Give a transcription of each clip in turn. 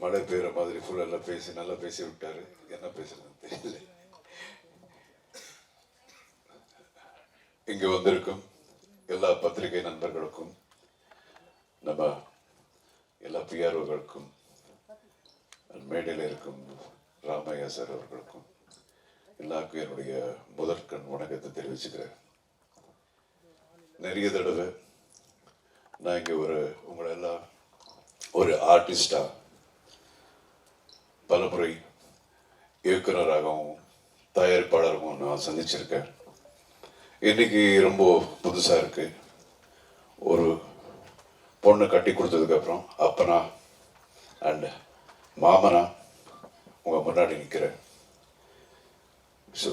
மழை பெய்கிற மாதிரி ஃபுல்லாக பேசி நல்லா பேசி விட்டாரு. என்ன பேசுறதுன்னு தெரியல. இங்கே வந்திருக்கும் எல்லா பத்திரிகை நண்பர்களுக்கும் நம்ம எல்லா பிஆர்ஓகளுக்கும் மேடையில் இருக்கும் ராமையா சார் அவர்களுக்கும் எல்லாருக்கும் என்னுடைய முதற்கண் வணக்கத்தை தெரிவிச்சுக்கிறேன். நிறைய தடவை நான் இங்கே ஒரு உங்களை எல்லாம் ஒரு ஆர்டிஸ்டாக பலமுறை இயக்குனராகவும் தயாரிப்பாளராகவும் நான் சந்திச்சிருக்கேன். இன்றைக்கி ரொம்ப புதுசாக இருக்குது ஒரு பொண்ணு கட்டி கொடுத்ததுக்கப்புறம் அப்பனா அண்ட் மாமனா உங்கள் முன்னாடி நிற்கிறேன் ஸோ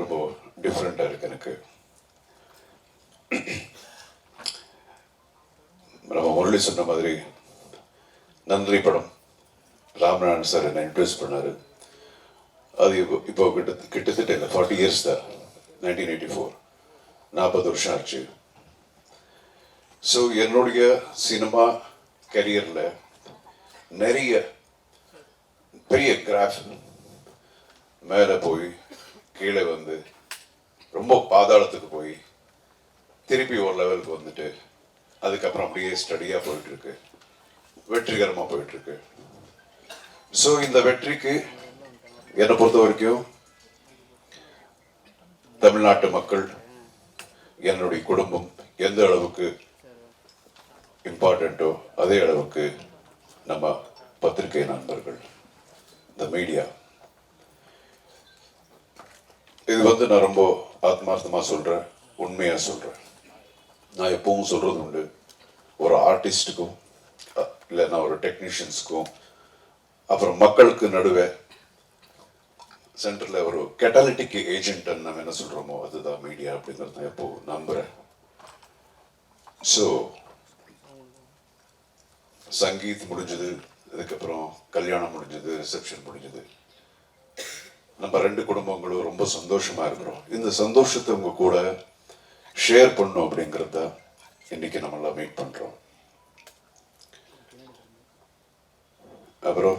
ரொம்ப டிஃப்ரெண்ட்டாக இருக்குது எனக்கு. நம்ம முரளி சொன்ன மாதிரி நன்றி படம். ராம்நாதன் சார் என்னை இன்ட்ரடியூஸ் பண்ணார். அது இப்போ இப்போ கிட்ட கிட்டத்தட்ட இல்லை ஃபார்ட்டி இயர்ஸ் தான் நைன்டீன் எயிட்டி ஃபோர் நாற்பது வருஷம் ஆச்சு. ஸோ என்னுடைய சினிமா கரியரில் நிறைய பெரிய கிராஃப் மேலே போய் கீழே வந்து ரொம்ப பாதாளத்துக்கு போய் திருப்பி ஒரு லெவலுக்கு வந்துட்டு அதுக்கப்புறம் அப்படியே ஸ்டடியாக போயிட்டுருக்கு வெற்றிகரமாக போயிட்டுருக்கு ஸோ இந்த வெற்றிக்கு என்னை பொறுத்த வரைக்கும் தமிழ்நாட்டு மக்கள் என்னுடைய குடும்பம் எந்த அளவுக்கு இம்பார்ட்டண்ட்டோ அதே அளவுக்கு நம்ம பத்திரிகை நண்பர்கள் இந்த மீடியா இது வந்து நான் ரொம்ப ஆத்மார்த்தமாக சொல்கிறேன் உண்மையாக சொல்கிறேன் நான் எப்பவும் சொல்கிறது உண்டு ஒரு ஆர்டிஸ்ட்டுக்கும் இல்லைன்னா ஒரு டெக்னீஷியன்ஸுக்கும் அப்புறம் மக்களுக்கு நடுவே சென்டரில் ஒரு கெட்டாலிட்டிக் ஏஜென்ட் நம்ம என்ன சொல்கிறோமோ அதுதான் மீடியா அப்படிங்கிறது நான் எப்போ நம்புகிறேன் ஸோ சங்கீத் முடிஞ்சது அதுக்கப்புறம் கல்யாணம் முடிஞ்சது ரிசப்ஷன் முடிஞ்சது. நம்ம ரெண்டு குடும்பங்களும் ரொம்ப சந்தோஷமாக இருக்கிறோம். இந்த சந்தோஷத்தை உங்க கூட ஷேர் பண்ணும் அப்படிங்கிறத இன்னைக்கு நம்மளாம் மீட் பண்ணுறோம் அப்புறம்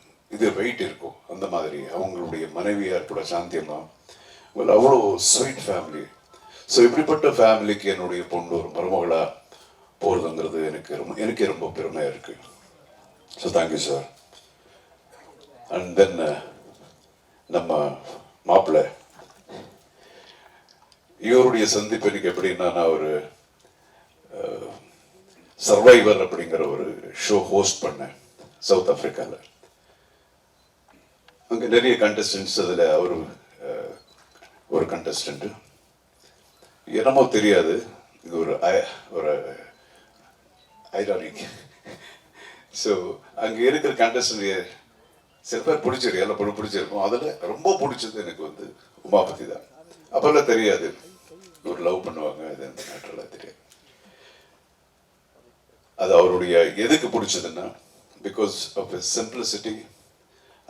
இது வெயிட் இருக்கும். அந்த மாதிரி அவங்களுடைய மனைவியார் கூட சாந்தியம்மா வெல் அவ்வளோ ஸ்வீட் ஃபேமிலி ஸோ இப்படிப்பட்ட ஃபேமிலிக்கு என்னுடைய பொண்ணு ஒரு மருமகளாக போகிறதுங்கிறது எனக்கு ரொம்ப எனக்கே ரொம்ப பெருமையாக இருக்கு. So thank you sir and then நம்ம மாப்பிள்ளை. இவருடைய சந்திப்பு எனக்கு எப்படின்னா நான் ஒரு uh, சர்வைவர் அப்படிங்கிற ஒரு ஷோ ஹோஸ்ட் பண்ணேன் சவுத் ஆஃப்ரிக்காவில் அங்கே நிறைய கண்டஸ்டன்ஸ் அதில் அவர் ஒரு கண்டஸ்டண்ட்டு என்னமோ தெரியாது. இது ஒரு ஒரு ஐரானிக் ஸோ அங்கே இருக்கிற கண்டஸ்டன்ட் சில பேர் பிடிச்சிருக்கு. எல்லாம் பொண்ணு பிடிச்சிருக்கும். அதில் ரொம்ப பிடிச்சது எனக்கு வந்து உமாபதி தான். அப்போல்லாம் தெரியாது. ஒரு லவ் பண்ணுவாங்க. அது அந்த நாட்டெல்லாம் தெரியாது. அது அவருடைய எதுக்கு பிடிச்சதுன்னா because of simplicity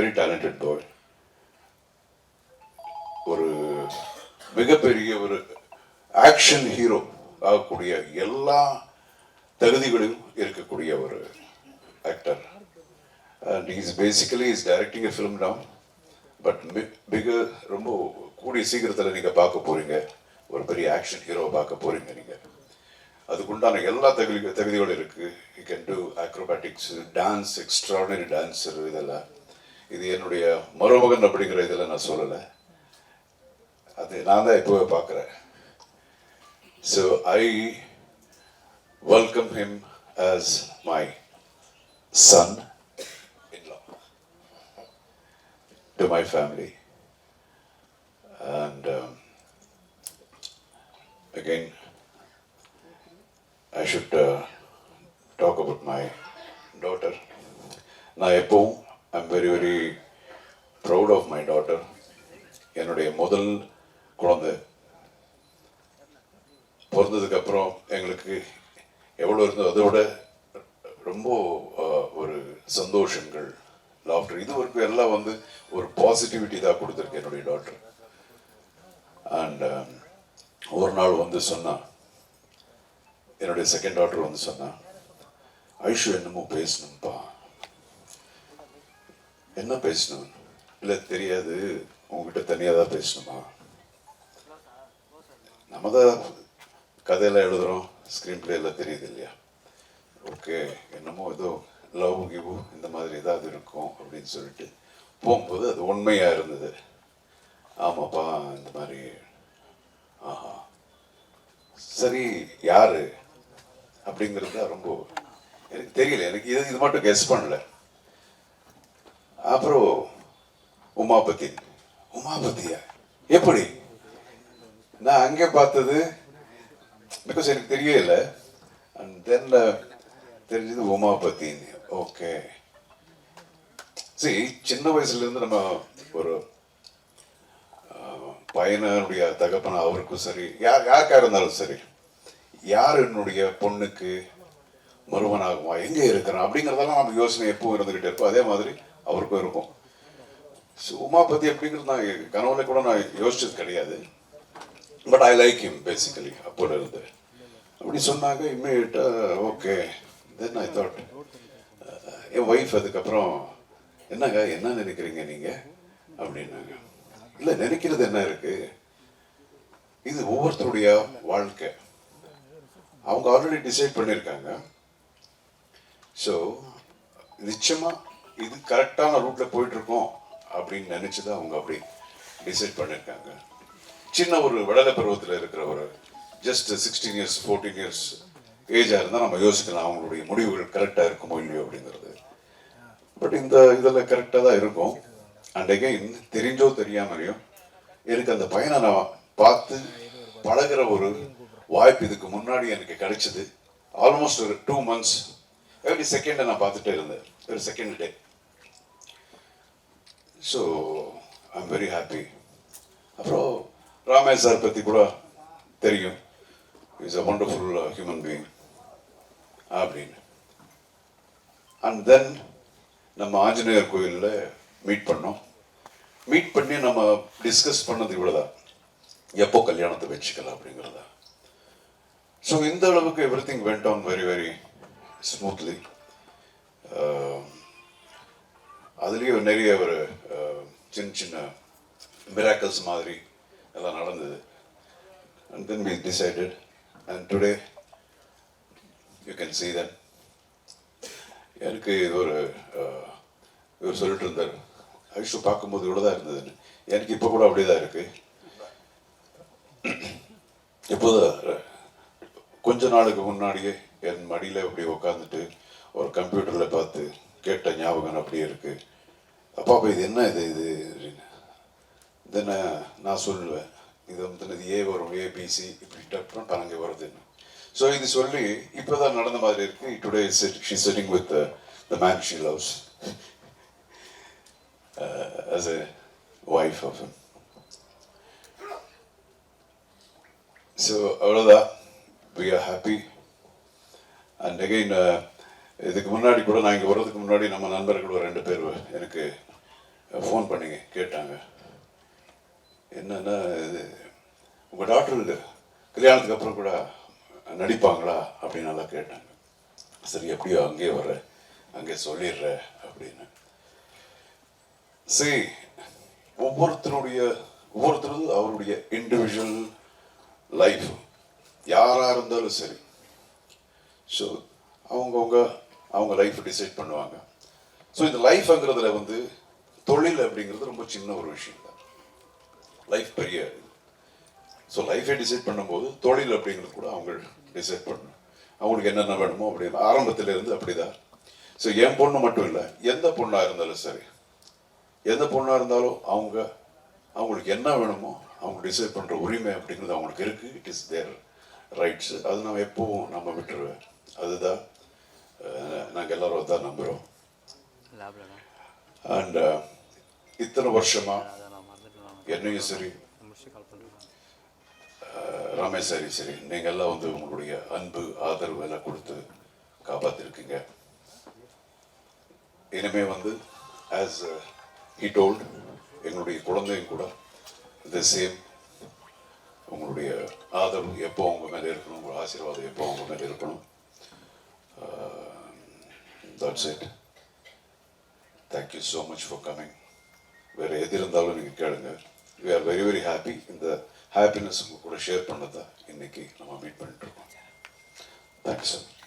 very talented boy ஒரு மிகப்பெரிய ஒரு ஆக்ஷன் ஹீரோ ஆகக்கூடிய எல்லா தகுதிகளையும் இருக்கக்கூடிய ஒரு actor and is basically is directing a film நாம் பட் மிக ரொம்ப கூடிய சீக்கிரத்தில் நீங்கள் பார்க்க போறீங்க. ஒரு பெரிய ஆக்ஷன் ஹீரோவை பார்க்க போறீங்க நீங்கள் அதுக்குண்டான எல்லா தகுதி தகுதிகளும் இருக்கு. You can do acrobatics dance extraordinary dancer இதெல்லாம். இது என்னுடைய மருமகன் அப்படிங்கிற இதில் நான் சொல்லலை. அது நான் தான் இப்போவே பார்க்குறேன். So I welcome him as my son in law to my family and again I should talk about my daughter நான் எப்பவும் I'm very very proud of my daughter என்னுடைய முதல் குழந்தை. பிறந்ததுக்கப்புறம் எங்களுக்கு எவ்வளோ இருந்தோ அதை விட ரொம்ப ஒரு சந்தோஷங்கள் லாஃப்டர் இது வரைக்கும் எல்லாம் வந்து ஒரு பாசிட்டிவிட்டி தான் கொடுத்துருக்கு என்னுடைய டாக்டர் அண்ட் um, ஒரு நாள் வந்து சொன்னான் என்னுடைய செகண்ட் டாக்டர் வந்து சொன்னான் ஐஷு என்னமோ பேசணும்ப்பா என்ன பேசணும்? இல்லை தெரியாது. உங்ககிட்ட தனியாக தான் பேசணுமா? நம்ம தான் கதையெல்லாம் எழுதுகிறோம் ஸ்க்ரீன் பிளே எல்லாம் தெரியுது இல்லையா? ஓகே என்னமோ ஏதோ லவ் கிவு இந்த மாதிரி ஏதாவது இருக்கும் அப்படின்னு சொல்லிட்டு போகும்போது அது உண்மையாக இருந்தது. ஆமாப்பா இந்த மாதிரி. ஆஹா. சரி யாரு? அப்படிங்கிறது ரொம்ப எனக்கு தெரியல. எனக்கு இது இது மட்டும் கெஸ் பண்ணல. அப்புறம் உமாபதி. உமாபதியா? எப்படி? நான் அங்கே பார்த்தது பிகாஸ் எனக்கு தெரியல. அண்ட் தென் uh, தெரிஞ்சது உமாபதின்னு. ஓகே சரி சின்ன வயசுலேருந்து நம்ம ஒரு uh, பையனுடைய தகப்பன அவருக்கும் சரி யார் யாருக்காக இருந்தாலும் சரி யார் என்னுடைய பொண்ணுக்கு மருமனாகுமா எங்கே இருக்கிறான் அப்படிங்கிறதெல்லாம் நம்ம யோசனை எப்பவும் இருந்துகிட்டே இருக்கும். அதே மாதிரி அவருக்கும் இருக்கும் உமாபதி அப்படிங்கிறது நான் கனவுல கூட நான் யோசிச்சது கிடையாது. But I like him basically அப்போல இருந்து. அப்படி சொன்னாங்க இம்மீடியட்டாக ஓகே தென் ஐ தாட் என் ஒய்ஃப் அதுக்கப்புறம் என்னங்க என்ன நினைக்கிறீங்க நீங்கள் அப்படின்னாங்க. இல்லை நினைக்கிறது என்ன இருக்கு? இது ஒவ்வொருத்தருடைய வாழ்க்கை. அவங்க ஆல்ரெடி டிசைட் பண்ணியிருக்காங்க ஸோ நிச்சயமா இது கரெக்டான ரூட்ல போயிட்டு இருக்கோம் அப்படின்னு நினைச்சு தான் அவங்க அப்படி டிசைட் பண்ணியிருக்காங்க. சின்ன ஒரு விடலை பருவத்தில் இருக்கிற ஒரு just sixteen years fourteen years ஏஜாக இருந்தால் நம்ம யோசிக்கலாம் அவங்களுடைய முடிவுகள் கரெக்டாக இருக்குமோ இல்லையோ அப்படிங்கிறது. பட் இந்த இதில் கரெக்டாக தான் இருக்கும். அண்ட் அகைன் தெரிஞ்சோ தெரியாமலையோ எனக்கு அந்த பையனை நான் பார்த்து பழகுற ஒரு வாய்ப்பு இதுக்கு முன்னாடி எனக்கு கிடைச்சது. ஆல்மோஸ்ட் ஒரு டூ மந்த்ஸ் எவ்ரி செகண்டை நான் பார்த்துட்டே இருந்தேன். ஒரு second day so I'm very happy அப்புறம் ராமே சார் பற்றி கூட தெரியும். Is a wonderful human being அப்படின்னு. அண்ட் தென் நம்ம ஆஞ்சநேயர் கோயிலில் மீட் பண்ணோம். மீட் பண்ணி நம்ம டிஸ்கஸ் பண்ணது இவ்வளோதான் எப்போ கல்யாணத்தை வச்சுக்கலாம் அப்படிங்கிறதா. ஸோ இந்த அளவுக்கு everything went on very very smoothly அதுலேயும் நிறைய ஒரு சின்ன சின்ன மிராக்கல்ஸ் மாதிரி எல்லாம் நடந்தது. And then we decided and today you can see then எனக்கு இது ஒரு இவர் சொல்லிட்டு இருந்தார் ஐஷு பார்க்கும்போது இவ்வளோ தான் இருந்ததுன்னு. எனக்கு இப்போ கூட அப்படியே தான் இருக்குது இப்போதான் கொஞ்ச நாளுக்கு முன்னாடியே என் மடியில் அப்படியே உட்காந்துட்டு ஒரு கம்ப்யூட்டரில் பார்த்து கேட்ட ஞாபகம் அப்படியே இருக்குது அப்பா அப்போ இது என்ன இது? இது அப்படின்னு. தென் நான் சொல்லுவேன். இது வந்து இது ஏ வரும். ஏபிசி இப்படி டப்புன்னு பரங்க வருதுன்னு ஸோ இது சொல்லி இப்போ தான் நடந்த மாதிரி இருக்கு. Today she sitting with the man she loves as a wife of him. So அவ்வளோதான் we are happy and again இதுக்கு முன்னாடி கூட நான் இங்கே வர்றதுக்கு முன்னாடி நம்ம நண்பர்கள் ஒரு ரெண்டு பேர் எனக்கு ஃபோன் பண்ணிங்க கேட்டாங்க. என்னென்னா இது உங்கள் டாக்டர் கல்யாணத்துக்கு அப்புறம் கூட நடிப்பாங்களா அப்படின்னு நல்லா கேட்டாங்க. சரி எப்படியோ அங்கேயே வர்ற அங்கே சொல்லிடுற அப்படின்னு. சரி ஒவ்வொருத்தருடைய ஒவ்வொருத்தரும் அவருடைய இண்டிவிஜுவல் லைஃப் யாராக இருந்தாலும் சரி. ஸோ அவங்கவுங்க அவங்க லைஃப் டிசைட் பண்ணுவாங்க. ஸோ இந்த லைஃப்ங்கிறதுல வந்து தொழில் அப்படிங்கிறது ரொம்ப சின்ன ஒரு விஷயம் தான். லைஃப் பெரிய ஸோ லைஃபை டிசைட் பண்ணும்போது தொழில் அப்படிங்கிறது கூட அவங்க டிசைட் பண்ணணும். அவங்களுக்கு என்னென்ன வேணுமோ அப்படின்னு ஆரம்பத்திலேருந்து அப்படிதான். ஸோ என் பொண்ணு மட்டும் இல்லை. எந்த பொண்ணாக இருந்தாலும் சரி. எந்த பொண்ணாக இருந்தாலும் அவங்க அவங்களுக்கு என்ன வேணுமோ அவங்க டிசைட் பண்ணுற உரிமை அப்படிங்கிறது அவங்களுக்கு இருக்குது இட் இஸ் தேர் ரைட்ஸ் அது நான் எப்பவும் நம்ம விட்டுருவேன். அதுதான் நாங்கள் எல்லாரும் தான் நம்புகிறோம் அண்ட் இத்தனை வருஷமாக என்னையும் சரி ரமேஷ் சரி நீங்கள் எல்லாம் வந்து உங்களுடைய அன்பு ஆதரவு எல்லாம் கொடுத்து காப்பாற்றிருக்கீங்க இனிமே வந்து ஆஸ் ஹி டோல்ட் எங்களுடைய குழந்தையும் கூட த சேம் உங்களுடைய ஆதரவு எப்போ அவங்க மேலே இருக்கணும் உங்கள் ஆசீர்வாதம் எப்போ அவங்க மேலே இருக்கணும் that's it thank you so much for coming வேறு எது இருந்தாலும் நீங்கள் கேளுங்க. We are very very happy இந்த ஹாப்பினஸ் உங்கள் கூட ஷேர் பண்ணதை இன்னைக்கு நம்ம மீட் பண்ணிட்டு இருக்கோம். Thank you sir